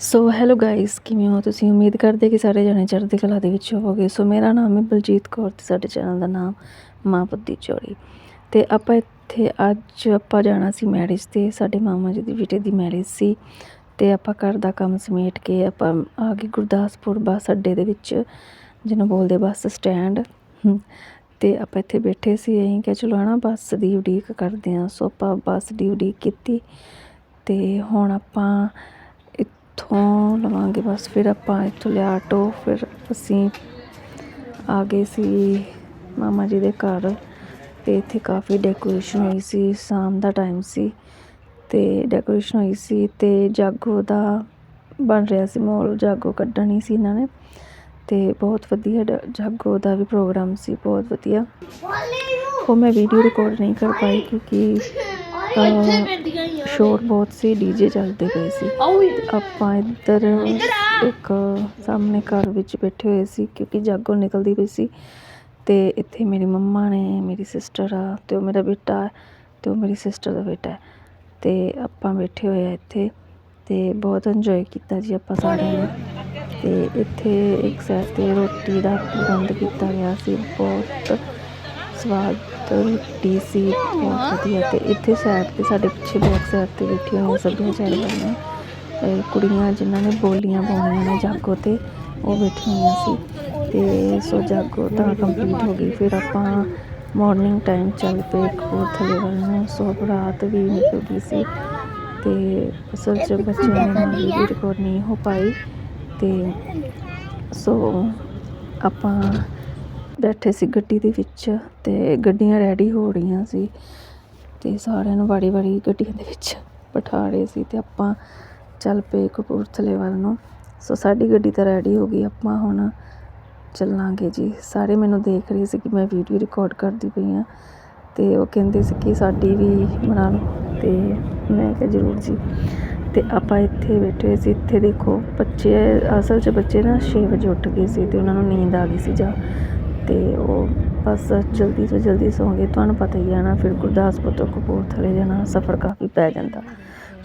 So hello guys ਕਿਵੇਂ ਹੋ ਤੁਸੀਂ? ਉਮੀਦ ਕਰਦੇ ਕਿ ਸਾਰੇ ਜਣੇ ਚੜ੍ਹਦੀ ਕਲਾ ਦੇ ਵਿੱਚ ਹੋਵੋਗੇ। ਸੋ ਮੇਰਾ ਨਾਮ ਹੈ ਬਲਜੀਤ ਕੌਰ ਤੇ ਸਾਡੇ ਚੈਨਲ ਦਾ ਨਾਮ ਮਾਂ ਬੁੱਧੀ ਦੀ ਚੋਰੀ ਤੇ ਆਪਾਂ ਇੱਥੇ ਅੱਜ ਆਪਾਂ ਜਾਣਾ ਸੀ ਮੈਰਿਜ ਤੇ। ਸਾਡੇ ਮਾਮਾ ਜੀ ਦੀ ਬੇਟੇ ਦੀ ਮੈਰਿਜ ਸੀ। ਤੇ ਆਪਾਂ ਘਰ ਦਾ ਕੰਮ ਸਮੇਟ ਕੇ ਆਪਾਂ ਆ ਗਏ ਗੁਰਦਾਸਪੁਰ ਬੱਸ ਅੱਡੇ ਦੇ ਵਿੱਚ ਜਿਹਨੂੰ ਬੋਲਦੇ ਬੱਸ ਸਟੈਂਡ। ਹਮ, ਤੇ ਆਪਾਂ ਇੱਥੇ ਬੈਠੇ ਸੀ। ਅਸੀਂ ਕਿਹਾ ਚਲੋ ਹਨਾ ਬੱਸ ਦੀ ਉਡੀਕ ਕਰਦੇ ਹਾਂ। ਸੋ ਆਪਾਂ ਬੱਸ ਦੀ ਉਡੀਕ ਕੀਤੀ। ਤੇ ਹੁਣ ਆਪਾਂ ਇੱਥੋਂ ਲਵਾਂਗੇ ਬਸ ਫਿਰ ਆਪਾਂ ਇੱਥੋਂ ਲਿਆ ਆਟੋ ਫਿਰ ਅਸੀਂ ਆ ਗਏ ਸੀ ਮਾਮਾ ਜੀ ਦੇ ਘਰ ਤੇ ਇੱਥੇ ਕਾਫੀ ਡੈਕੋਰੇਸ਼ਨ ਹੋਈ ਸੀ ਸ਼ਾਮ ਦਾ ਟਾਈਮ ਸੀ ਤੇ ਡੈਕੋਰੇਸ਼ਨ ਹੋਈ ਸੀ ਤੇ ਜਾਗੋ ਦਾ ਬਣ ਰਿਹਾ ਸੀ ਮਾਹੌਲ ਜਾਗੋ ਕੱਢਣੀ ਸੀ ਇਹਨਾਂ ਨੇ ਤੇ ਬਹੁਤ ਵਧੀਆ ਜਾਗੋ ਦਾ ਵੀ ਪ੍ਰੋਗਰਾਮ ਸੀ ਬਹੁਤ ਵਧੀਆ। ਉਹ ਮੈਂ ਵੀਡੀਓ ਰਿਕਾਰਡ ਨਹੀਂ ਕਰ ਪਾਈ ਕਿਉਂਕਿ ਸ਼ੋਰ ਬਹੁਤ ਸੀ ਡੀਜੇ ਚੱਲਦੇ ਪਏ ਸੀ। ਆਪਾਂ ਇੱਧਰ ਇੱਕ ਸਾਹਮਣੇ ਘਰ ਵਿੱਚ ਬੈਠੇ ਹੋਏ ਸੀ ਕਿਉਂਕਿ ਜਾਗੋ ਨਿਕਲਦੀ ਪਈ ਸੀ। ਤੇ ਇੱਥੇ ਮੇਰੀ ਮੰਮਾ ਨੇ ਮੇਰੀ ਸਿਸਟਰ ਆ ਤੇ ਉਹ ਮੇਰਾ ਬੇਟਾ ਤੇ ਉਹ ਮੇਰੀ ਸਿਸਟਰ ਦਾ ਬੇਟਾ ਹੈ। ਤੇ ਆਪਾਂ ਬੈਠੇ ਹੋਏ ਆ ਇੱਥੇ ਤੇ ਬਹੁਤ ਇੰਜੋਏ ਕੀਤਾ ਜੀ ਆਪਾਂ ਸਾਰਿਆਂ ਨੇ। ਤੇ ਇੱਥੇ ਇੱਕ ਸਾਈਡ ਤੇ ਰੋਟੀ ਦਾ ਪ੍ਰਬੰਧ ਕੀਤਾ ਗਿਆ ਸੀ ਬਹੁਤ ਸਵਾਦ ਰੋਟੀ ਸੀ, ਬਹੁਤ ਵਧੀਆ ਤੇ ਇੱਥੇ ਸਾਈਡ ਤੇ ਸਾਡੇ ਪਿੱਛੇ ਬੈਕ ਸਾਈਡ ਤੇ ਬੈਠੀਆਂ ਹੋਈਆਂ ਸੱਭਿਆਚਾਰ ਵਾਲੀਆਂ ਕੁੜੀਆਂ ਜਿਨ੍ਹਾਂ ਨੇ ਬੋਲੀਆਂ ਪਾਉਣੀਆਂ ਨੇ ਜਾਗੋ ਤੇ, ਉਹ ਬੈਠੀਆਂ ਹੋਈਆਂ ਸੀ। ਤੇ ਸੋ ਜਾਗੋ ਤਾਂ ਕੰਪਲੀਟ ਹੋ ਗਈ, ਫਿਰ ਆਪਾਂ ਮਾਰਨਿੰਗ ਟਾਈਮ ਚੱਲ ਪਏ ਕਪੂਰਥਲੇ ਵੱਲ ਨੂੰ, ਸੋ ਰਾਤ ਵੀ ਨਿਕਲ ਗਈ ਸੀ। ਤੇ ਅਸਲ 'ਚ ਬੱਚਿਆਂ ਨੇ ਨਾਲ ਰਿਕਾਰਡ ਨਹੀਂ ਹੋ ਪਾਈ ਤੇ ਸੋ ਆਪਾਂ ਬੈਠੇ ਸੀ ਗੱਡੀ ਦੇ ਵਿੱਚ ਤੇ ਗੱਡੀਆਂ ਰੈਡੀ ਹੋ ਰਹੀਆਂ ਸੀ ਤੇ ਸਾਰਿਆਂ ਨੂੰ ਵਾਰੀ ਵਾਰੀ ਗੱਡੀਆਂ ਦੇ ਵਿੱਚ ਬਿਠਾ ਰਹੇ ਸੀ ਤੇ ਆਪਾਂ ਚੱਲ ਪਏ ਕਪੂਰਥਲੇ ਵੱਲ ਨੂੰ। ਸੋ ਸਾਡੀ ਗੱਡੀ ਤਾਂ ਰੈਡੀ ਹੋ ਗਈ, ਆਪਾਂ ਹੁਣ ਚੱਲਾਂਗੇ ਜੀ। ਸਾਰੇ ਮੈਨੂੰ ਦੇਖ ਰਹੇ ਸੀ ਕਿ ਮੈਂ ਵੀਡੀਓ ਰਿਕਾਰਡ ਕਰਦੀ ਪਈ ਆ ਤੇ ਉਹ ਕਹਿੰਦੇ ਸੀ ਕਿ ਸਾਡੀ ਵੀ ਬਣਾ ਲਓ ਤੇ ਮੈਂ ਕਿਹਾ ਜ਼ਰੂਰ ਜੀ। ਤੇ ਆਪਾਂ ਇੱਥੇ ਬੈਠੇ ਹੋਏ ਸੀ, ਇੱਥੇ ਦੇਖੋ ਬੱਚੇ, ਅਸਲ 'ਚ ਬੱਚੇ ਨਾ 6 ਵਜੇ ਉੱਠ ਗਏ ਸੀ ਤੇ ਉਹਨਾਂ ਨੂੰ ਨੀਂਦ ਆ ਗਈ ਸੀ ਜਾਂ ਅਤੇ ਉਹ ਬਸ ਜਲਦੀ ਤੋਂ ਜਲਦੀ ਸੌਂ ਗਏ ਤੁਹਾਨੂੰ ਪਤਾ ਹੀ ਹੈ ਨਾ, ਫਿਰ ਗੁਰਦਾਸਪੁਰ ਤੋਂ ਕਪੂਰਥਲੇ ਜਾਣਾ ਸਫ਼ਰ ਕਾਫੀ ਪੈ ਜਾਂਦਾ।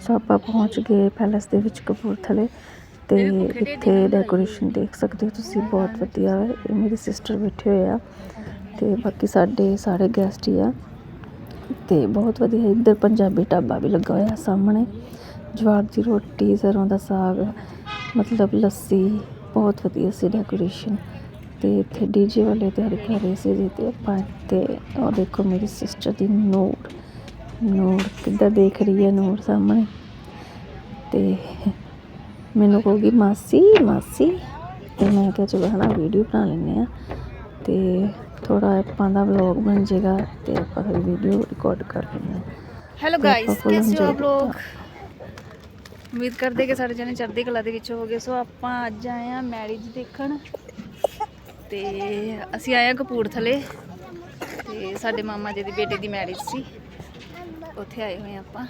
ਸੋ ਆਪਾਂ ਪਹੁੰਚ ਗਏ ਪੈਲਸ ਦੇ ਵਿੱਚ ਕਪੂਰਥਲੇ ਅਤੇ ਇੱਥੇ ਡੈਕੋਰੇਸ਼ਨ ਦੇਖ ਸਕਦੇ ਹੋ ਤੁਸੀਂ, ਬਹੁਤ ਵਧੀਆ। ਹੈ ਇਹ ਮੇਰੀ ਸਿਸਟਰ ਬੈਠੇ ਹੋਏ ਆ ਅਤੇ ਬਾਕੀ ਸਾਡੇ ਸਾਰੇ ਗੈਸਟ ਹੀ ਆ। ਅਤੇ ਬਹੁਤ ਵਧੀਆ, ਇੱਧਰ ਪੰਜਾਬੀ ਢਾਬਾ ਵੀ ਲੱਗਾ ਹੋਇਆ ਸਾਹਮਣੇ। ਜਵਾਰ ਦੀ ਰੋਟੀ, ਸਰੋਂ ਦਾ ਸਾਗ, ਮਤਲਬ ਲੱਸੀ, ਬਹੁਤ ਵਧੀਆ ਸੀ ਡੈਕੋਰੇਸ਼ਨ ਤੇ ਇੱਥੇ ਡੀਜੇ ਵਾਲੇ ਤਿਆਰੀ ਕਰ ਰਹੇ ਸੀ ਜੀ ਤੇ ਆਪਾਂ ਤੇ ਉਹ ਦੇਖੋ ਮੇਰੀ ਸਿਸਟਰ ਦੀ ਨੂਰ ਨੂਰ ਕਿੱਦਾਂ ਦੇਖ ਰਹੀ ਹੈ ਨੂਰ ਸਾਹਮਣੇ। ਤੇ ਮੈਨੂੰ ਕਹੂਗੀ ਮਾਸੀ ਮਾਸੀ। ਤੇ ਮੈਂ ਕਿਹਾ ਚਲੋ ਹਨਾ ਵੀਡੀਓ ਬਣਾ ਲੈਂਦੇ ਆ ਤੇ ਥੋੜਾ ਆਪਾਂ ਦਾ ਵਲੌਗ ਬਣ ਜਾਏਗਾ ਤੇ ਆਪਾਂ ਫਿਰ ਵੀਡੀਓ ਰਿਕਾਰਡ ਕਰ ਲੈਂਦੇ ਆ ਹੈਲੋ ਗਾਇਸ ਕੈਸੇ ਹੋ ਆਪ ਲੋਗ? ਉਮੀਦ ਕਰਦੇ ਕਿ ਸਾਰੇ ਜਣੇ ਚੜ੍ਹਦੀ ਕਲਾ ਦੇ ਵਿੱਚ ਹੋਗੇ ਸੋ ਆਪਾਂ ਅੱਜ ਆਏ ਆ ਮੈਰਿਜ ਦੇਖਣ। ਤੇ ਅਸੀਂ ਆਏ ਆ ਕਪੂਰਥਲੇ ਤੇ ਸਾਡੇ ਮਾਮਾ ਜੀ ਦੀ ਬੇਟੇ ਦੀ ਮੈਰਿਜ ਸੀ। ਉੱਥੇ ਆਏ ਹੋਏ ਆਪਾਂ।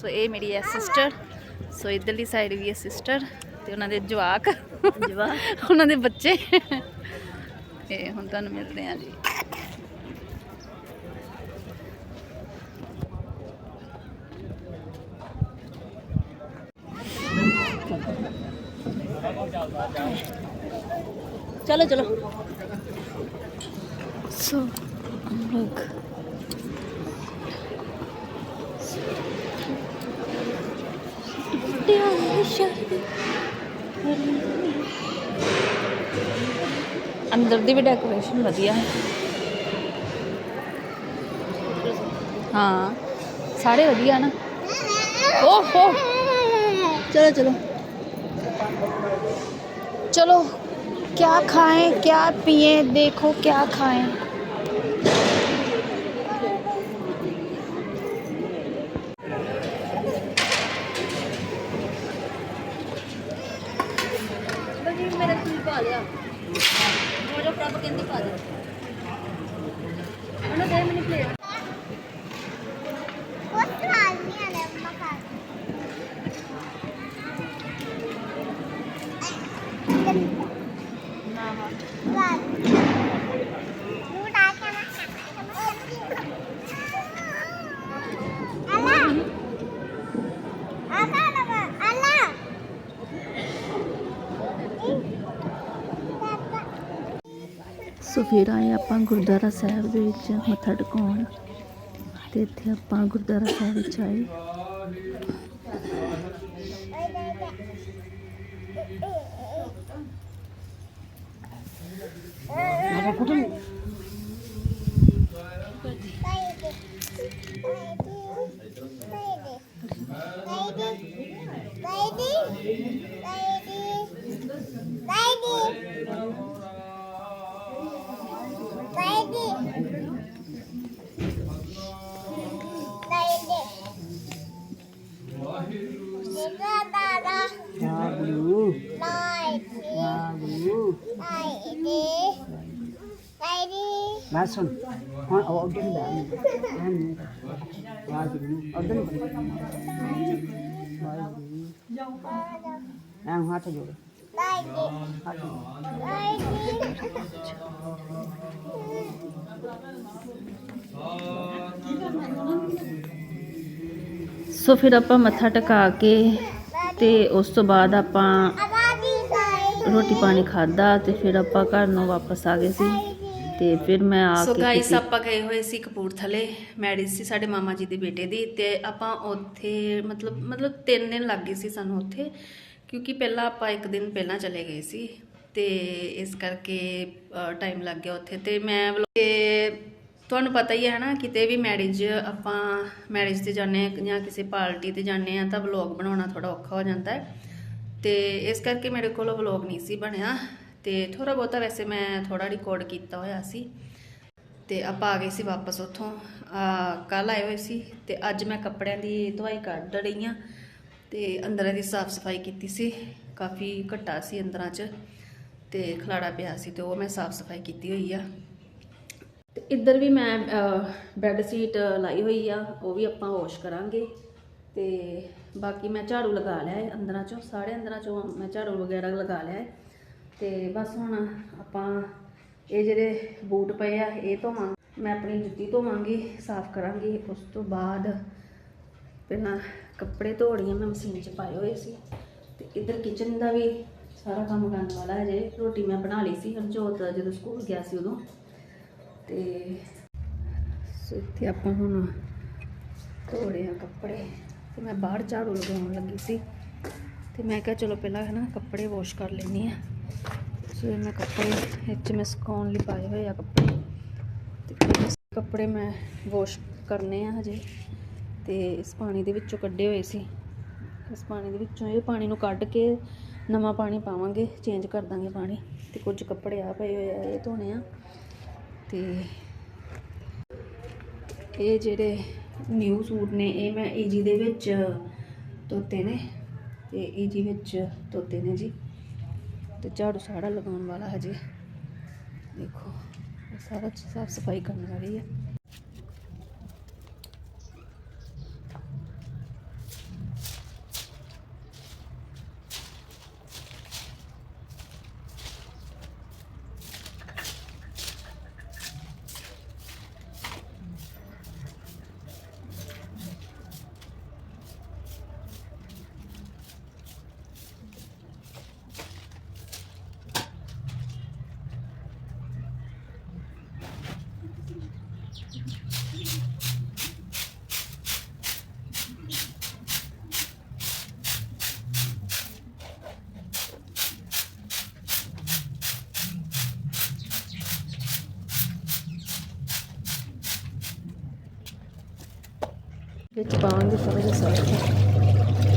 ਸੋ ਇਹ ਮੇਰੀ ਹੈ ਸਿਸਟਰ ਸੋ ਇਧਰਲੀ ਸਾਈਡ ਵੀ ਹੈ ਸਿਸਟਰ ਤੇ ਉਹਨਾਂ ਦੇ ਜਵਾਕ। ਜਵਾਕ? ਉਹਨਾਂ ਦੇ ਬੱਚੇ। ਤੇ ਹੁਣ ਤੁਹਾਨੂੰ ਮਿਲਦੇ ਆ ਜੀ। चलो ਚਲੋ ਚਲੋ। ਸੋ ਲੋਕ ਟੁੱਟਿਆ ਸ਼ਹਿਰ ਅੰਦਰ ਦੀ ਵੀ ਡੈਕੋਰੇਸ਼ਨ ਵਧੀਆ ਹੈ। ਹਾਂ ਸਾਰੇ ਵਧੀਆ ਨਾ? ਓਹ ਹੋ ਚਲੋ ਚਲੋ। ਚਲੋ। کیا کھائیں کیا پئیں دیکھو کیا کھائیں۔ میرا پا لیا ਸੋ ਫਿਰ ਆਏ ਆਪਾਂ ਗੁਰਦੁਆਰਾ ਸਾਹਿਬ ਦੇ ਵਿੱਚ ਮੱਥਾ ਟਿਕਾਉਣ ਤੇ ਇੱਥੇ ਆਪਾਂ ਗੁਰਦੁਆਰਾ ਸਾਹਿਬ ਵਿੱਚ ਆਏ। Bye. ਮੈਂ ਸੁਣ ਹੁਣ ਉਹ ਉਧਰ ਦਾ ਵਾਹਿਗੁਰੂ ਉਧਰ ਐਨ ਹੱਥ ਜੋੜ। ਸੋ ਫਿਰ ਆਪਾਂ ਮੱਥਾ ਟਿਕਾ ਕੇ ਤੇ ਉਸ ਤੋਂ ਬਾਅਦ ਆਪਾਂ ਰੋਟੀ ਪਾਣੀ ਖਾਦਾ ਤੇ ਫਿਰ ਆਪਾਂ ਘਰ ਨੂੰ ਵਾਪਸ ਆ ਗਏ ਸੀ। ਤੇ ਫਿਰ ਮੈਂ ਆ ਸੋ ਕੇ ਗਾਈਸ ਕੀਤੀ- ਆਪਾਂ ਗਏ ਹੋਏ ਸੀ ਕਪੂਰਥਲੇ। ਮੈਰਿਜ ਸੀ ਸਾਡੇ ਮਾਮਾ ਜੀ ਦੇ ਬੇਟੇ ਦੀ ਤੇ ਆਪਾਂ ਉੱਥੇ ਮਤਲਬ ਮਤਲਬ 3 ਦਿਨ ਲੱਗ ਗਏ ਸੀ ਸਾਨੂੰ ਉੱਥੇ ਕਿਉਂਕਿ ਪਹਿਲਾਂ ਆਪਾਂ ਇੱਕ ਦਿਨ ਪਹਿਲਾਂ ਚਲੇ ਗਏ ਸੀ ਤੇ ਇਸ ਕਰਕੇ ਟਾਈਮ ਲੱਗ ਗਿਆ ਉੱਥੇ ਤੇ ਮੈਂ ਤੇ ਤੁਹਾਨੂੰ ਪਤਾ ਹੀ ਹੈ ਨਾ ਕਿਤੇ ਵੀ ਮੈਰਿਜ ਆਪਾਂ ਮੈਰਿਜ ਤੇ ਜਾਂਦੇ ਹਾਂ ਜਾਂ ਕਿਸੇ ਪਾਰਟੀ ਤੇ ਜਾਂਦੇ ਆ ਤਾਂ ਵਲੌਗ ਬਣਾਉਣਾ ਥੋੜਾ ਔਖਾ ਹੋ ਜਾਂਦਾ ਹੈ। ਤੇ ਇਸ ਕਰਕੇ ਮੇਰੇ ਕੋਲ ਵਲੌਗ ਨਹੀਂ ਸੀ ਬਣਿਆ। ਤੇ ਥੋੜਾ ਬਹੁਤਾ ਵੈਸੇ ਮੈਂ ਥੋੜਾ ਰਿਕਾਰਡ ਕੀਤਾ ਹੋਇਆ ਸੀ। ਤੇ ਆਪਾਂ ਆ ਗਏ ਸੀ ਵਾਪਸ ਉੱਥੋਂ। ਕੱਲ ਆਏ ਹੋਏ ਸੀ ਤੇ ਅੱਜ ਮੈਂ ਕੱਪੜਿਆਂ ਦੀ ਧੁਆਈ ਕੱਢ ਰਹੀ ਆ ਤੇ ਅੰਦਰਾਂ ਦੀ ਸਾਫ਼ ਸਫ਼ਾਈ ਕੀਤੀ ਸੀ। ਕਾਫੀ ਘੱਟਾ ਸੀ ਅੰਦਰਾਂ 'ਚ ਤੇ ਖਲਾੜਾ ਪਿਆ ਸੀ ਤੇ ਉਹ ਮੈਂ ਸਾਫ਼ ਸਫ਼ਾਈ ਕੀਤੀ ਹੋਈ ਆ। ਤੇ ਇੱਧਰ ਵੀ ਮੈਂ ਬੈੱਡ ਸ਼ੀਟ ਲਾਈ ਹੋਈ ਆ, ਉਹ ਵੀ ਆਪਾਂ ਵਾਸ਼ ਕਰਾਂਗੇ। ਤੇ ਬਾਕੀ ਮੈਂ ਝਾੜੂ ਲਗਾ ਲਿਆ ਹੈ ਅੰਦਰਾਂ ਚੋਂ ਸਾਰੇ ਅੰਦਰਾਂ ਚੋਂ ਮੈਂ ਝਾੜੂ ਵਗੈਰਾ ਲਗਾ ਲਿਆ ਹੈ ਤੇ ਬਸ ਹੁਣ ਆਪਾਂ ਇਹ ਜਿਹੜੇ ਬੂਟ ਪਏ ਆ, ਇਹ ਧੋਵਾਂ ਮੈਂ ਆਪਣੀ ਜੁੱਤੀ ਧੋਵਾਂਗੀ, ਸਾਫ਼ ਕਰਾਂਗੀ। ਉਸ ਤੋਂ ਬਾਅਦ ਪਹਿਲਾਂ ਕੱਪੜੇ ਧੋ ਰਹੀ ਮੈਂ ਮਸ਼ੀਨ 'ਚ ਪਾਏ ਹੋਏ ਸੀ। ਤੇ ਇੱਧਰ ਕਿਚਨ ਦਾ ਵੀ ਸਾਰਾ ਕੰਮ ਕਰਨ ਵਾਲਾ ਹੈ ਜੇ। ਰੋਟੀ ਮੈਂ ਬਣਾ ਲਈ ਸੀ, ਹਰਜੋਤ ਜਦੋਂ ਸਕੂਲ ਗਿਆ ਸੀ ਉਦੋਂ। ਤੇ ਸੋ ਇੱਥੇ ਆਪਾਂ ਹੁਣ ਧੋ ਰਹੇ ਆ ਕੱਪੜੇ। ਤੇ ਮੈਂ ਬਾਹਰ ਝਾੜੂ ਲਗਾਉਣ ਲੱਗੀ ਸੀ। ਤੇ ਮੈਂ ਕਿਹਾ ਚਲੋ ਪਹਿਲਾਂ ਹੈ ਨਾ ਕੱਪੜੇ ਵਾਸ਼ ਕਰ ਲੈਣੀ ਆ ਸੋ ਇਹ ਮੈਂ ਕੱਪੜੇ ਇੱਥੇ ਮੈਂ ਸੁਕਾਉਣ ਲਈ ਪਾਏ ਹੋਏ ਆ ਕੱਪੜੇ। ਤੇ ਕੱਪੜੇ ਮੈਂ ਵਾਸ਼ ਕਰਨੇ ਆ ਹਜੇ। ਤੇ ਇਸ ਪਾਣੀ ਦੇ ਵਿੱਚੋਂ ਕੱਢੇ ਹੋਏ ਸੀ। ਇਸ ਪਾਣੀ ਦੇ ਵਿੱਚੋਂ ਇਹ ਪਾਣੀ ਨੂੰ ਕੱਢ ਕੇ ਨਵਾਂ ਪਾਣੀ ਪਾਵਾਂਗੇ ਚੇਂਜ ਕਰ ਦਾਂਗੇ ਪਾਣੀ। ਤੇ ਕੁਝ ਕੱਪੜੇ ਆ ਪਏ ਹੋਏ ਆ, ਇਹ ਧੋਣੇ ਆ। ਤੇ ਇਹ ਜਿਹੜੇ ਨਿਊ ਸੂਟ ਨੇ, ਇਹ ਮੈਂ ਈਜੀ ਦੇ ਵਿੱਚ ਧੋਤੇ ਨੇ। ਤੇ ਈਜੀ ਵਿੱਚ ਧੋਤੇ ਨੇ ਜੀ। ਤੇ ਝਾੜੂ ਸਾੜਾ ਲਗਾਉਣ ਵਾਲਾ ਹਜੇ। ਦੇਖੋ ਸਾਰਾ ਸਾਫ਼ ਸਫ਼ਾਈ ਕਰਨ ਵਾਲੀ ਹੈ ਵਿੱਚ ਪਾਵਾਂਗੇ ਥੋੜਾ ਜਿਹਾ ਸਰਫ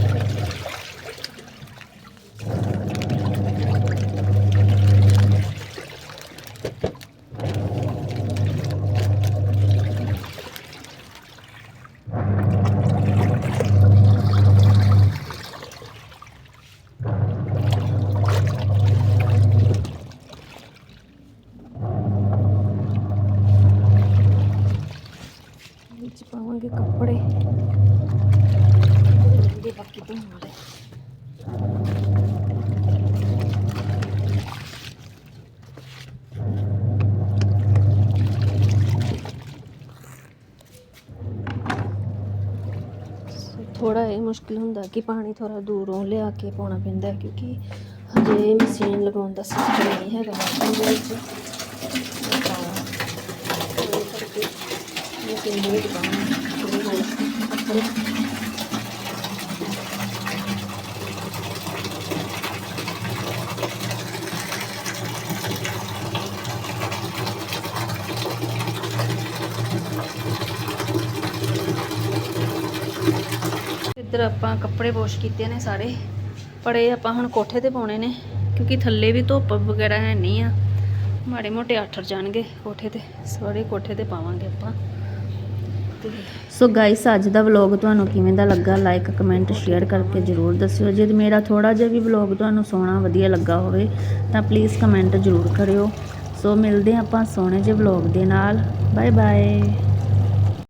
ਵਿੱਚ ਪਾਵਾਂਗੇ ਕੱਪੜੇ ਦੇ ਬਾਕੀ ਧੋਣ ਵਾਲੇ ਥੋੜਾ ਇਹ ਮੁਸ਼ਕਿਲ ਹੁੰਦਾ ਕਿ ਪਾਣੀ ਥੋੜਾ ਦੂਰੋਂ ਲਿਆ ਕੇ ਪਾਉਣਾ ਪੈਂਦਾ ਕਿਉਂਕਿ ਹਜੇ ਮਸ਼ੀਨ ਲਗਾਉਣ ਦਾ ਸਿਸਟਮ ਨਹੀਂ ਹੈਗਾ ਵਾਸ਼ਰੂਮ ਦੇ ਵਿੱਚ ਇੱਧਰ ਆਪਾਂ ਕੱਪੜੇ ਵਾਸ਼ ਕੀਤੇ ਨੇ ਸਾਰੇ। ਪਰ ਇਹ ਆਪਾਂ ਹੁਣ ਕੋਠੇ ਤੇ ਪਾਉਣੇ ਨੇ, ਕਿਉਂਕਿ ਥੱਲੇ ਵੀ ਧੁੱਪ ਵਗੈਰਾ ਹੈ ਨਹੀਂ ਆ। ਮਾੜੇ ਮੋਟੇ ਆਠਰ ਜਾਣਗੇ ਕੋਠੇ ਤੇ, ਸਾਰੇ ਕੋਠੇ ਤੇ ਪਾਵਾਂਗੇ ਆਪਾਂ। ਸੋ ਗਾਇਸ ਅੱਜ ਦਾ ਵਲੌਗ ਤੁਹਾਨੂੰ ਕਿਵੇਂ ਦਾ ਲੱਗਾ? ਲਾਈਕ ਕਮੈਂਟ ਸ਼ੇਅਰ ਕਰਕੇ ਜਰੂਰ ਦੱਸਿਓ। ਜੇ ਮੇਰਾ ਥੋੜਾ ਜਿਹਾ ਵੀ ਵਲੌਗ ਤੁਹਾਨੂੰ ਸੋਹਣਾ, ਵਧੀਆ ਲੱਗਾ ਹੋਵੇ, ਤਾਂ ਪਲੀਜ਼ ਕਮੈਂਟ ਜਰੂਰ ਕਰਿਓ। ਸੋ ਮਿਲਦੇ ਹਾਂ ਆਪਾਂ ਸੋਹਣੇ ਜਿਹੇ ਵਲੌਗ ਦੇ ਨਾਲ। Bye bye